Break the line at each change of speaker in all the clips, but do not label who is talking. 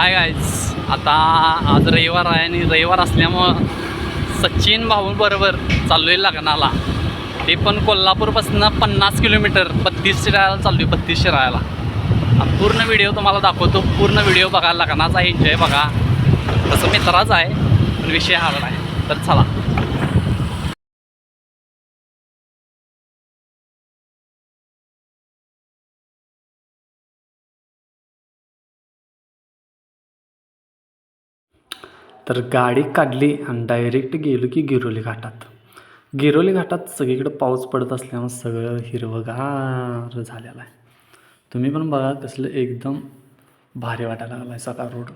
Hi guys आता आज रविवार आहे आणि रविवार असल्यामुळं सचिन भाऊबरोबर चाललो आहे लग्नाला. ते पण कोल्हापूरपासून पन्नास किलोमीटर बत्तीस शिरायला चाललो आहे बत्तीस शिरायला पूर्ण व्हिडिओ तुम्हाला दाखवतो पूर्ण व्हिडिओ बघा लग्नाचा एन्जॉय बघा. तसं मित्राचा आहे पण विषय हा आहे तर चला. तर गाडी काढली आणि डायरेक्ट गेलो की गिरोली घाटात. गिरोली घाटात सगळीकडं पाऊस पडत असल्यामुळे सगळं हिरवंगार झालेलं आहे. तुम्ही पण बघा कसलं एकदम भारी वाटायला लागला आहे सकाळ रोड.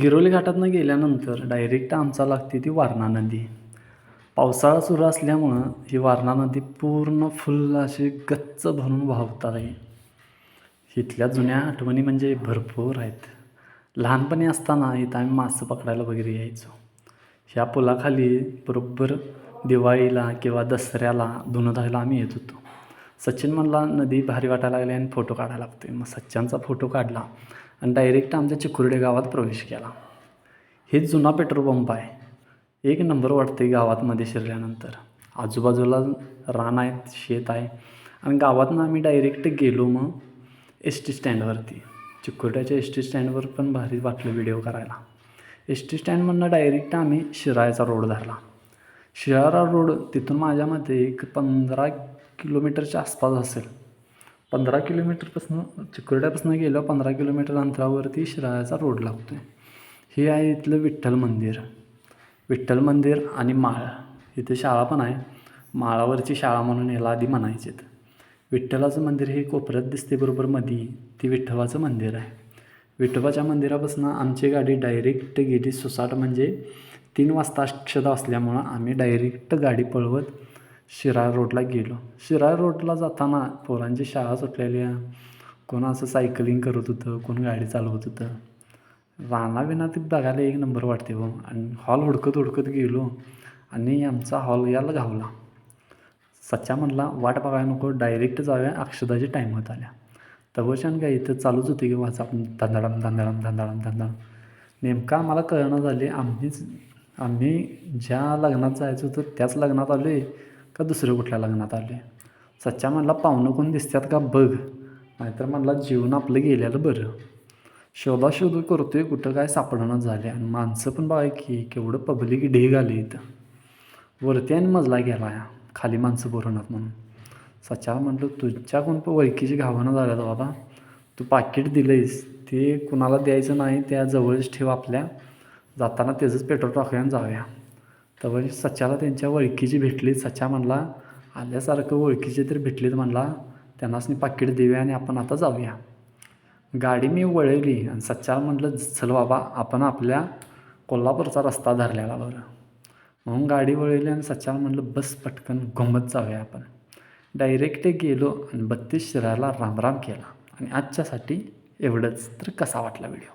गिरोली घाटातनं गेल्यानंतर डायरेक्ट आमचा लागते ती वारणा नदी. पावसाळा सुरू असल्यामुळं ही वारणा नदी पूर्ण फुल अशी गच्च भरून वाहतात आहे इथल्या जुन्या आठवणी म्हणजे भरपूर आहेत. लहानपणी असताना इथं आम्ही मासं पकडायला वगैरे यायचो. ह्या पुलाखाली बरोबर दिवाळीला किंवा दसऱ्याला धुणं धुवायला आम्ही येत होतो. सचिन म्हणला नदी भारी वाटायला लागली आणि फोटो काढायला लागतोय. मग सच्चांचा फोटो काढला आणि डायरेक्ट आमच्या चिकुर्डे गावात प्रवेश केला. हे जुना पेट्रोल पंप आहे. एक नंबर वाटते गावातमध्ये शिरल्यानंतर. आजूबाजूला रान आहेत शेत आहे. आणि गावातनं आम्ही डायरेक्ट गेलो मग एस टी स्टँडवरती चिकोट्याच्या एस टी स्टँडवर पण भारी वाटलं व्हिडिओ करायला. एस टी स्टँडमधनं डायरेक्ट आम्ही शिराळ्याचा रोड धरला. शिराळा रोड तिथून माझ्या मते एक पंधरा किलोमीटरच्या आसपास असेल. पंधरा किलोमीटरपासून चिकोट्यापासून गेलो पंधरा किलोमीटर अंतरावरती शिराळ्याचा रोड लागतो आहे हे आहे इथलं विठ्ठल मंदिर. विठ्ठल मंदिर आणि माळ. इथे शाळा पण आहे. माळावरची शाळा म्हणून याला आधी म्हणायचेत. विठ्ठलाचं मंदिर हे कोपऱ्यात दिसते बरोबर मधी. ती विठ्ठलाचं मंदिर आहे. विठोबाच्या मंदिरापासून आमची गाडी डायरेक्ट गेली सुसाट म्हणजे तीन वाजता अक्षदा असल्यामुळं आम्ही डायरेक्ट गाडी पळवत शिराळ रोडला गेलो. शिराळ रोडला जाताना पोरांची शाळा सुटलेल्या. कोण असं सायकलिंग करत होतं कोण गाडी चालवत होतं. रानाविना ते बघायला एक नंबर वाटते हो. आणि हॉल हुडकत हुडकत गेलो आणि आमचा हॉल याला घावला. सच्चा म्हणला वाट बघायला नको डायरेक्ट जाऊया अक्षदाच्या टाईम होत आल्या. तवशान काय इथं चालूच होती की वाचा धंदाडम धंदाडम धंदाडम धंदाडम. नेमका आम्हाला कळणं झाले आम्हीच आम्ही ज्या लग्नात जायचं होतं त्याच लग्नात आलो आहे का दुसऱ्या कुठल्या लग्नात आलो आहे सच्चा म्हणला पाहुणं कोण दिसतात का बघ. नाहीतर म्हणला जीवन आपलं गेलेलं बरं. शोधाशोध करतोय कुठं काय सापडणं झाले आणि माणसं पण बघा की केवढं पब्लिक ढीग आली इथं. वरती आणि मजला गेला या खाली माणसं भरवणार म्हणून. सच्याला म्हटलं तुझ्या कोण पण ओळखीची घावणं झाल्यात बाबा. तू पाकिट दिलंयस. ते कुणाला द्यायचं नाही त्या जवळच ठेव आपल्या. जाताना त्याचंच पेट्रोल टाकूया आणि जाऊया. तर सचाला त्यांच्या ओळखीची भेटली. सचा म्हणला आल्यासारखं ओळखीचे तर भेटलीत म्हणला. त्यांनाच मी पाकिट देऊया आणि आपण आता जाऊया. गाडी मी वळवली आणि सच्चा म्हटलं चल बाबा आपण आपल्या कोल्हापूरचा रस्ता धरलेला बरं. म्हणून गाडी वळवली आणि सच्चाला म्हणलं बस पटकन घुमत जाऊया आपण. डायरेक्ट गेलो आणि बत्तीस शिरायला रामराम केला. आणि आजच्यासाठी एवढंच. तर कसा वाटला व्हिडिओ?